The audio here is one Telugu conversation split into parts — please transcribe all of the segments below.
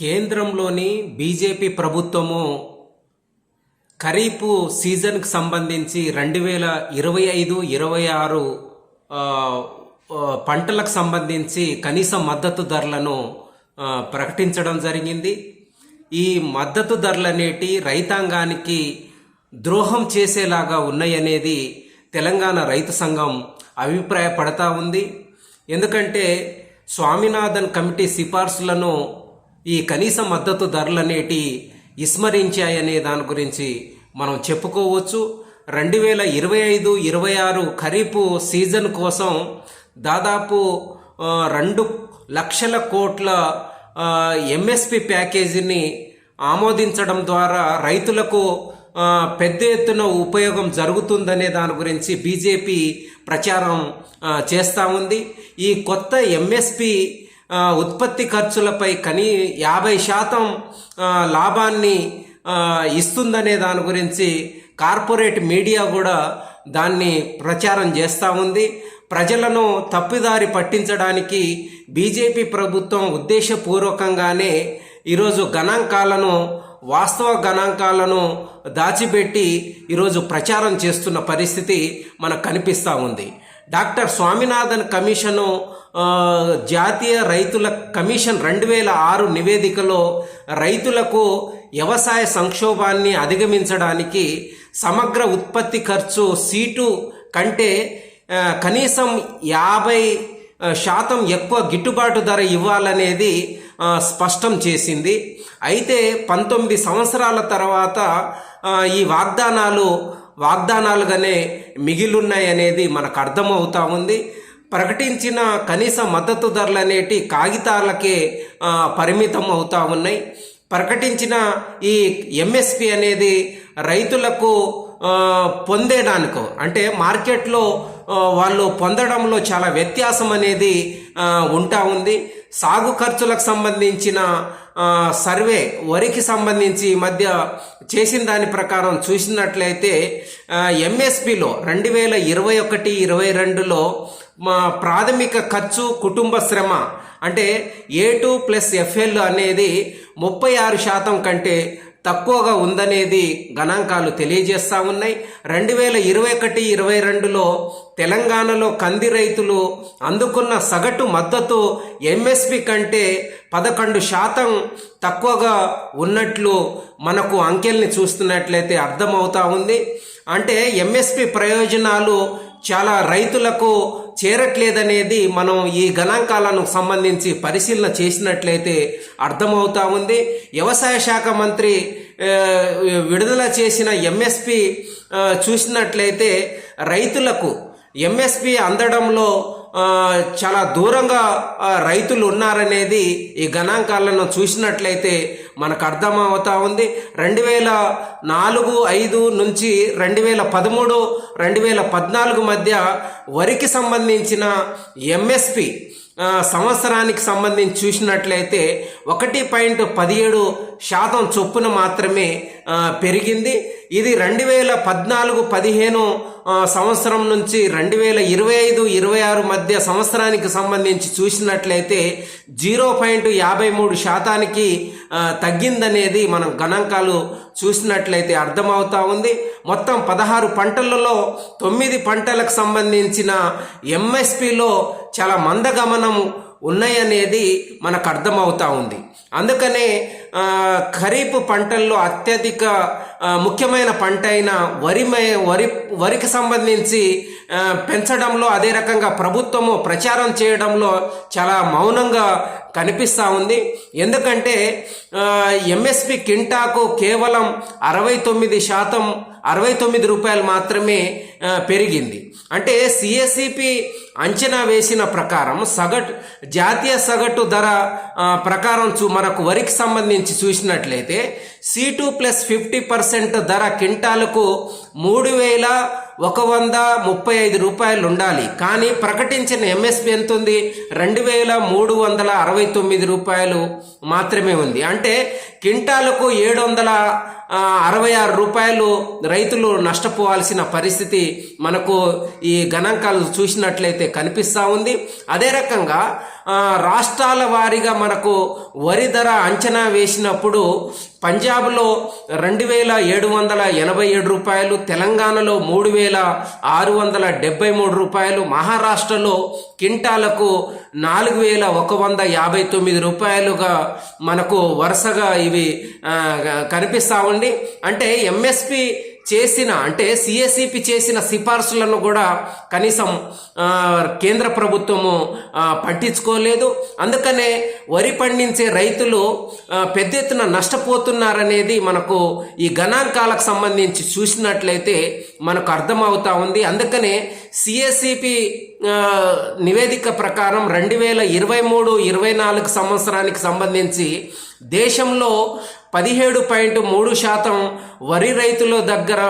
కేంద్రంలోని బీజేపీ ప్రభుత్వము ఖరీఫ్ సీజన్కు సంబంధించి రెండు వేల ఇరవై ఐదు ఇరవై ఆరు పంటలకు సంబంధించి కనీస మద్దతు ధరలను ప్రకటించడం జరిగింది. ఈ మద్దతు ధరలనేటి రైతాంగానికి ద్రోహం చేసేలాగా ఉన్నాయనేది తెలంగాణ రైతు సంఘం అభిప్రాయపడతా ఉంది. ఎందుకంటే స్వామినాథన్ కమిటీ సిఫార్సులను ఈ కనీస మద్దతు ధరలనేటి విస్మరించాయనే దాని గురించి మనం చెప్పుకోవచ్చు. రెండు వేల ఇరవై ఐదు ఇరవై ఆరు ఖరీఫ్ సీజన్ కోసం దాదాపు రెండు లక్షల కోట్ల ఎంఎస్పి ప్యాకేజీని ఆమోదించడం ద్వారా రైతులకు పెద్ద ఎత్తున ఉపయోగం జరుగుతుందనే దాని గురించి బీజేపీ ప్రచారం చేస్తూ ఉంది. ఈ కొత్త ఎంఎస్పి ఉత్పత్తి ఖర్చులపై కనీ యాభై శాతం లాభాన్ని ఇస్తుందనే దాని గురించి కార్పొరేట్ మీడియా కూడా దాన్ని ప్రచారం చేస్తూ ఉంది. ప్రజలను తప్పిదారి పట్టించడానికి బీజేపీ ప్రభుత్వం ఉద్దేశపూర్వకంగానే ఈరోజు గణాంకాలను వాస్తవ గణాంకాలను దాచిపెట్టి ఈరోజు ప్రచారం చేస్తున్న పరిస్థితి మనకు కనిపిస్తూ ఉంది. డాక్టర్ స్వామినాథన్ కమిషను జాతీయ రైతుల కమిషన్ రెండు వేల ఆరు నివేదికలో రైతులకు వ్యవసాయ సంక్షోభాన్ని అధిగమించడానికి సమగ్ర ఉత్పత్తి ఖర్చు సీటు కంటే కనీసం యాభై శాతం ఎక్కువ గిట్టుబాటు ధర ఇవ్వాలనేది స్పష్టం చేసింది. అయితే పంతొమ్మిది సంవత్సరాల తర్వాత ఈ వాగ్దానాలు వాగ్దానాలుగానే మిగిలిన్నాయనేది మనకు అర్థమవుతా ఉంది. ప్రకటించిన కనీస మద్దతు ధరలు అనేటి కాగితాలకే పరిమితం అవుతా ఉన్నాయి. ప్రకటించిన ఈ ఎంఎస్పి అనేది రైతులకు ఆ, పొందేడానికో అంటే మార్కెట్లో వాళ్ళు పొందడంలో చాలా వ్యత్యాసం అనేది ఉంటా ఉంది. సాగు ఖర్చులకు సంబంధించిన సర్వే వరికి సంబంధించి ఈ మధ్య చేసిన దాని ప్రకారం చూసినట్లయితే ఎంఎస్పిలో రెండు వేల ఇరవై ఒకటి ఇరవై రెండులో మా ప్రాథమిక ఖర్చు కుటుంబ శ్రమ అంటే ఏ టూ ప్లస్ ఎఫ్ఎల్ అనేది ముప్పై ఆరు శాతం కంటే తక్కువగా ఉందనేది గణాంకాలు తెలియజేస్తా ఉన్నాయి. రెండు వేల ఇరవై ఒకటి ఇరవై రెండులో తెలంగాణలో కంది రైతులు అందుకున్న సగటు మద్దతు ఎంఎస్పి కంటే పదకొండు శాతం తక్కువగా ఉన్నట్లు మనకు అంకెల్ని చూస్తున్నట్లయితే అర్థమవుతా ఉంది. అంటే ఎంఎస్పి ప్రయోజనాలు చాలా రైతులకు చేరట్లేదనేది మనం ఈ గణాంకాలను సంబంధించి పరిశీలన చేసినట్లయితే అర్థమవుతా ఉంది. వ్యవసాయ శాఖ మంత్రి విడుదల చేసిన ఎంఎస్పి చూసినట్లయితే రైతులకు ఎంఎస్పి అందడంలో చాలా దూరంగా రైతులు ఉన్నారనేది ఈ గణాంకాలను చూసినట్లయితే మనకు అర్థమవుతా ఉంది. రెండు వేల నాలుగు ఐదు నుంచి రెండు వేల పదమూడు రెండు వేల పద్నాలుగు మధ్య వరికి సంబంధించిన ఎంఎస్పి సంవత్సరానికి సంబంధించి చూసినట్లయితే ఒకటి పాయింట్ పదిహేడు శాతం చొప్పున మాత్రమే పెరిగింది. ఇది రెండు వేల పద్నాలుగు పదిహేను సంవత్సరం నుంచి రెండు వేల ఇరవై ఐదు ఇరవై ఆరు మధ్య సంవత్సరానికి సంబంధించి చూసినట్లయితే జీరో పాయింట్ యాభై మూడు శాతానికి తగ్గిందనేది మనం గణాంకాలు చూసినట్లయితే అర్థమవుతా ఉంది. మొత్తం పదహారు పంటలలో తొమ్మిది పంటలకు సంబంధించిన ఎంఎస్పిలో చాలా మందగమనం ఉన్నాయనేది మనకు అర్థమవుతా ఉంది. అందుకనే ఖరీఫ్ పంటల్లో అత్యధిక ముఖ్యమైన పంట అయిన వరి వరి వరికి సంబంధించి పెంచడంలో అదే రకంగా ప్రభుత్వము ప్రచారం చేయడంలో చాలా మౌనంగా కనిపిస్తూ ఉంది. ఎందుకంటే ఎంఎస్పి కింటాకు కేవలం అరవై తొమ్మిది శాతం అరవై తొమ్మిది రూపాయలు మాత్రమే పెరిగింది. అంటే సిఎస్సిపి అంచనా వేసిన ప్రకారం సగటు జాతీయ సగటు ధర ప్రకారం చూ మనకు వరికి సంబంధించి చూసినట్లయితే C two plus fifty percent ధర కింటాలకు మూడు వేల ఒక వంద ముప్పై ఐదు రూపాయలు ఉండాలి. కానీ ప్రకటించిన ఎంఎస్పి ఎంత ఉంది రెండు వేల మూడు వందల అరవై తొమ్మిది రూపాయలు మాత్రమే ఉంది. అంటే కింటాలకు ఏడు వందల అరవై ఆరు రూపాయలు రైతులు నష్టపోవాల్సిన పరిస్థితి మనకు ఈ గణాంకాలు చూసినట్లయితే కనిపిస్తూ ఉంది. అదే రకంగా రాష్ట్రాల వారీగా మనకు వరి ధర అంచనా వేసినప్పుడు పంజాబ్లో రెండు వేల ఏడు వందల ఎనభై ఏడు రూపాయలు తెలంగాణలో మూడు వేల ఆరు వందల డెబ్బై మూడు రూపాయలు మహారాష్ట్రలో కింటాలకు నాలుగు వేల ఒక వంద యాభై తొమ్మిది రూపాయలుగా మనకు వరుసగా ఇవి కనిపిస్తూ కనిపిస్తా ఉండి అంటే ఎంఎస్పి చేసిన అంటే సిఎస్సిపి చేసిన సిఫార్సులను కూడా కనీసం కేంద్ర ప్రభుత్వము పట్టించుకోలేదు. అందుకనే వరి పండించే రైతులు పెద్ద ఎత్తున నష్టపోతున్నారనేది మనకు ఈ గణాంకాలకు సంబంధించి చూసినట్లయితే మనకు అర్థమవుతా ఉంది. అందుకనే సిఎస్సిపి నివేదిక ప్రకారం రెండు వేల ఇరవై మూడు ఇరవై నాలుగు సంవత్సరానికి సంబంధించి దేశంలో పదిహేడు పాయింట్ మూడు శాతం వరి రైతుల దగ్గర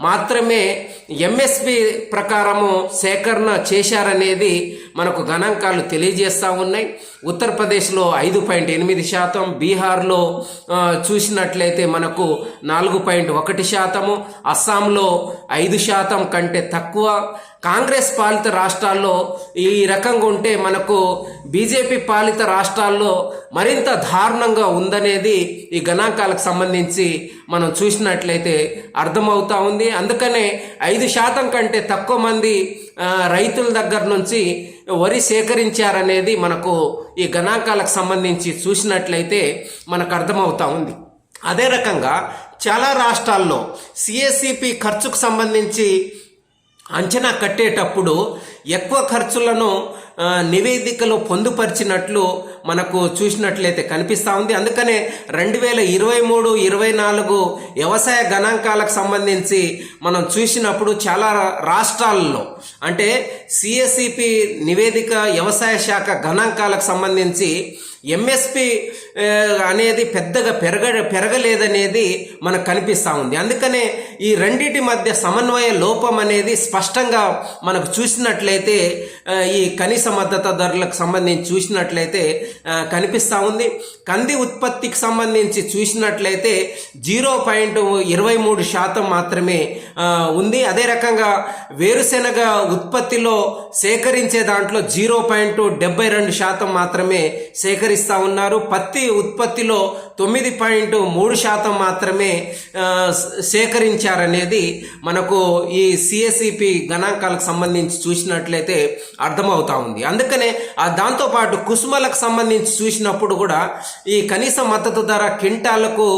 మాత్రమే ఎంఎస్పి ప్రకారము సేకరణ చేశారనేది మనకు గణాంకాలు తెలియజేస్తూ ఉన్నాయి. ఉత్తరప్రదేశ్లో ఐదు పాయింట్ ఎనిమిది శాతం బీహార్లో చూసినట్లయితే మనకు నాలుగు పాయింట్ ఒకటి శాతము అస్సాంలో ఐదు శాతం కంటే తక్కువ. కాంగ్రెస్ పాలిత రాష్ట్రాల్లో ఈ రకంగా ఉంటే మనకు బీజేపీ పాలిత రాష్ట్రాల్లో మరింత దారుణంగా ఉందనేది ఈ గణాంకాలకు సంబంధించి మనం చూసినట్లయితే అర్థమవుతా ఉంది. అందుకనే ఐదు శాతం కంటే తక్కువ మంది రైతుల దగ్గర నుంచి వరి సేకరించారనేది మనకు ఈ గణాంకాలకు సంబంధించి చూసినట్లయితే మనకు అర్థమవుతా ఉంది. అదే రకంగా చాలా రాష్ట్రాల్లో సిఎస్సిపి ఖర్చుకు సంబంధించి అంచనా కట్టేటప్పుడు ఎక్కువ ఖర్చులను నివేదికలో పొందుపరిచినట్లు మనకు చూసినట్లయితే కనిపిస్తూ ఉంది. అందుకనే రెండు వేల ఇరవై మూడు ఇరవై నాలుగు వ్యవసాయ గణాంకాలకు సంబంధించి మనం చూసినప్పుడు చాలా రాష్ట్రాల్లో అంటే సిఎస్సిపి నివేదిక వ్యవసాయ శాఖ గణాంకాలకు సంబంధించి ఎంఎస్పి అనేది పెద్దగా పెరగ పెరగలేదనేది మనకు కనిపిస్తూ ఉంది. అందుకనే ఈ రెండిటి మధ్య సమన్వయ లోపం అనేది స్పష్టంగా మనకు చూసినట్లయితే ఈ కనీస మద్దతు ధరలకు సంబంధించి చూసినట్లయితే కనిపిస్తూ ఉంది. కంది ఉత్పత్తికి సంబంధించి చూసినట్లయితే జీరో పాయింట్ ఇరవై మూడు శాతం మాత్రమే ఉంది. అదే రకంగా వేరుశెనగ ఉత్పత్తిలో సేకరించే దాంట్లో జీరో పాయింట్ డెబ్బై రెండు శాతం మాత్రమే సేకరిస్తూ ఉన్నారు. పత్తి ఉత్పత్తిలో తొమ్మిది పాయింట్ మూడు శాతం మాత్రమే సేకరించారనేది మనకు ఈ సిఎస్సిపి గణాంకాలకు సంబంధించి చూసినట్లయితే అర్థమవుతా ఉంది. అందుకనే ఆ దాంతోపాటు కుసుమలకు సంబంధించి చూసినప్పుడు కూడా ఈ కనీస మద్దతు ధర కింటాలకు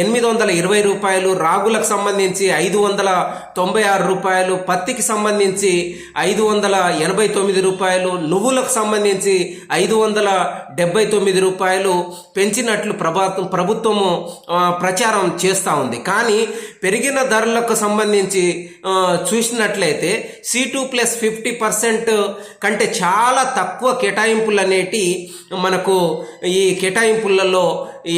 ఎనిమిది వందల ఇరవై రూపాయలు రాగులకు సంబంధించి ఐదు వందల తొంభై ఆరు రూపాయలు పత్తికి సంబంధించి ఐదు వందల ఎనభై తొమ్మిది రూపాయలు నువ్వులకు సంబంధించి ఐదు వందల డెబ్బై తొమ్మిది రూపాయలు పెంచినట్లు ప్రభాత్ ప్రభుత్వము ప్రచారం చేస్తూ ఉంది. కానీ పెరిగిన ధరలకు సంబంధించి చూసినట్లయితే C two plus fifty percent కంటే చాలా తక్కువ కేటాయింపులు అనేటి మనకు ఈ కేటాయింపులలో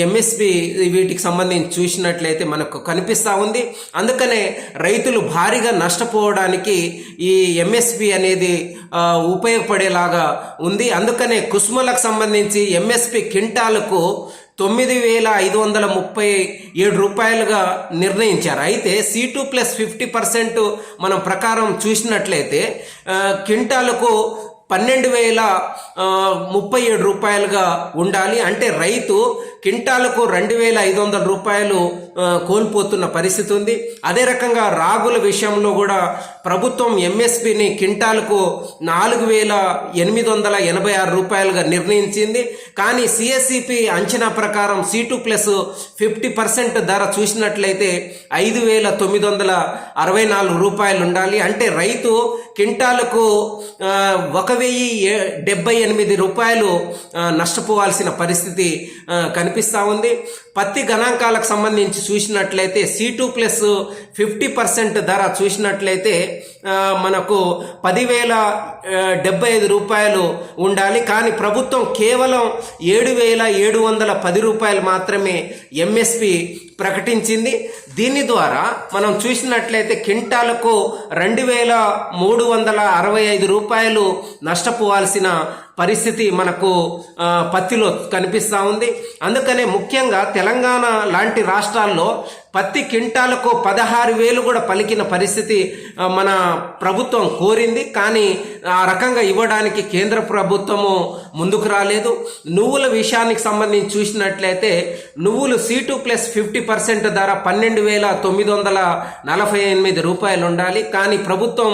ఎంఎస్పి వీటికి సంబంధించి చూసినట్లయితే మనకు కనిపిస్తూ ఉంది. అందుకనే రైతులు భారీగా నష్టపోవడానికి ఈ ఎంఎస్పి అనేది ఉపయోగపడేలాగా ఉంది. అందుకనే కుసుమలకు సంబంధించి ఎంఎస్పి కింటాలకు తొమ్మిది వేల ఐదు వందల ముప్పై ఏడు రూపాయలుగా నిర్ణయించారు. అయితే C two plus fifty percent మనం ప్రకారం చూసినట్లయితే క్వింటాలకు పన్నెండు వేల ముప్పై ఏడు రూపాయలుగా ఉండాలి. అంటే రైతు కింటాలకు రెండు వేల ఐదు వందల రూపాయలు కోల్పోతున్న పరిస్థితి ఉంది. అదే రకంగా రాగుల విషయంలో కూడా ప్రభుత్వం ఎంఎస్పిని కింటాలకు నాలుగు వేల ఎనిమిది వందల ఎనభై ఆరు రూపాయలుగా నిర్ణయించింది. కానీ సిఎస్సిపి అంచనా ప్రకారం C two plus fifty percent ధర చూసినట్లయితే ఐదు వేల తొమ్మిది వందల అరవై నాలుగు రూపాయలు ఉండాలి. అంటే రైతు కింటాలకు ఒక వెయ్యి డెబ్బై ఎనిమిది రూపాయలు నష్టపోవాల్సిన పరిస్థితి కనిపిస్తూ ఉంది. పత్తి గణాంకాలకు సంబంధించి చూసినట్లయితే C two plus fifty percent ధర చూసినట్లయితే మనకు పదివేల డెబ్బై ఐదు రూపాయలు ఉండాలి. కానీ ప్రభుత్వం కేవలం ఏడు వేల ఏడు వందల పది రూపాయలు మాత్రమే ఎంఎస్పి ప్రకటించింది. దీని ద్వారా మనం చూసినట్లయితే కింటాలకు రెండు వేల మూడు వందల అరవై ఐదు రూపాయలు నష్టపోవాల్సిన పరిస్థితి మనకు పత్తిలో కనిపిస్తూ ఉంది. అందుకనే ముఖ్యంగా తెలంగాణ లాంటి రాష్ట్రాల్లో పత్తి క్వింటాలకు పదహారు వేలు కూడా పలికిన పరిస్థితి మన ప్రభుత్వం కోరింది. కానీ ఆ రకంగా ఇవ్వడానికి కేంద్ర ప్రభుత్వము ముందుకు రాలేదు. నువ్వుల విషయానికి సంబంధించి చూసినట్లయితే నువ్వులు సీటు ప్లస్ ఫిఫ్టీ పర్సెంట్ ధర పన్నెండు వేల తొమ్మిది వందల నలభై ఎనిమిది రూపాయలు ఉండాలి. కానీ ప్రభుత్వం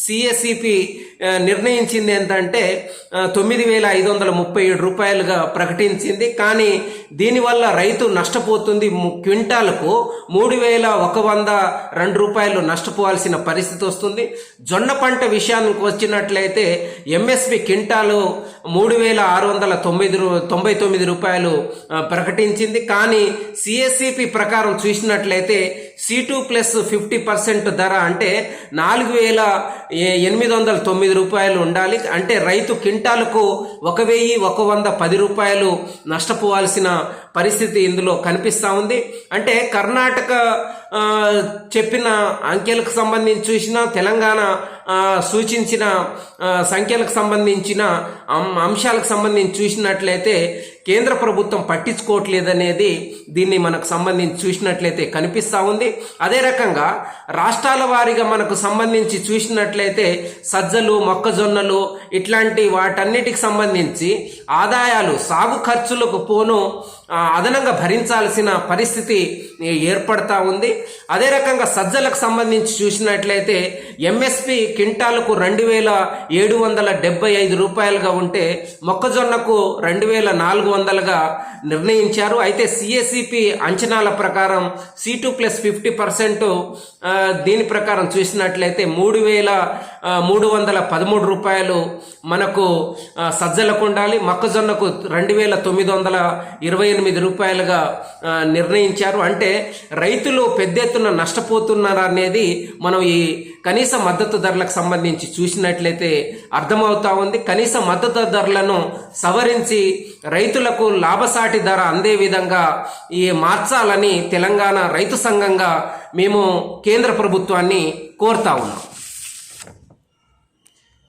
సిఎస్సిపి నిర్ణయించింది ఏంటంటే తొమ్మిది వేల ఐదు వందల ముప్పై ఏడు రూపాయలుగా ప్రకటించింది. కానీ దీనివల్ల రైతు నష్టపోతుంది. ము- క్వింటాలకు మూడు వేల ఒక వంద రెండు రూపాయలు నష్టపోవాల్సిన పరిస్థితి వస్తుంది. జొన్న పంట విషయానికి వచ్చినట్లయితే ఎంఎస్పి క్వింటాలు మూడు వేల ఆరు వందల తొమ్మిది తొంభై తొమ్మిది రూపాయలు ప్రకటించింది. కానీ సిఎస్సిపి ప్రకారం చూసినట్లయితే C two plus fifty percent ధర అంటే నాలుగు వేల ఎనిమిది వందల తొమ్మిది రూపాయలు ఉండాలి. అంటే రైతు కింటాలకు ఒక వెయ్యి ఒక వంద పది రూపాయలు నష్టపోవాల్సిన పరిస్థితి ఇందులో కనిపిస్తూ ఉంది. అంటే కర్ణాటక చెప్పిన అంకెలకు సంబంధించి చూసిన తెలంగాణ సూచించిన సంఖ్యలకు సంబంధించిన అం- అంశాలకు సంబంధించి చూసినట్లయితే కేంద్ర ప్రభుత్వం పట్టించుకోవట్లేదనేది దీన్ని మనకు సంబంధించి చూసినట్లయితే కనిపిస్తూ ఉంది. అదే రకంగా రాష్ట్రాల వారీగా మనకు సంబంధించి చూసినట్లయితే సజ్జలు మొక్కజొన్నలు ఇట్లాంటి వాటన్నిటికి సంబంధించి ఆదాయాలు సాగు ఖర్చులకు పోను అదనంగా భరించాల్సిన పరిస్థితి ఏర్పడతా ఉంది. అదే రకంగా సజ్జలకు సంబంధించి చూసినట్లయితే ఎంఎస్పి క్వింటాలకు రెండు వేల ఏడు వందల డెబ్బై ఐదు రూపాయలుగా ఉంటే మొక్కజొన్నకు రెండు వేల నాలుగు వందలుగా నిర్ణయించారు. అయితే సిఎస్సిపి అంచనాల ప్రకారం C two plus fifty percent దీని ప్రకారం చూసినట్లయితే మూడు వేల మూడు వందల పదమూడు రూపాయలు మనకు సజ్జలకు ఉండాలి. మొక్కజొన్నకు రెండు వేల తొమ్మిది వందల ఇరవై ఎనిమిది రూపాయలుగా నిర్ణయించారు. అంటే రైతులు పెద్ద ఎత్తున నష్టపోతున్నారు అనేది మనం ఈ కనీస మద్దతు ధరలకు సంబంధించి చూసినట్లయితే అర్థమవుతా ఉంది. కనీస మద్దతు ధరలను సవరించి రైతులకు లాభసాటి ధర అందే విధంగా ఈ మార్చాలని తెలంగాణ రైతు సంఘంగా మేము కేంద్ర ప్రభుత్వాన్ని కోరుతా ఉన్నాం.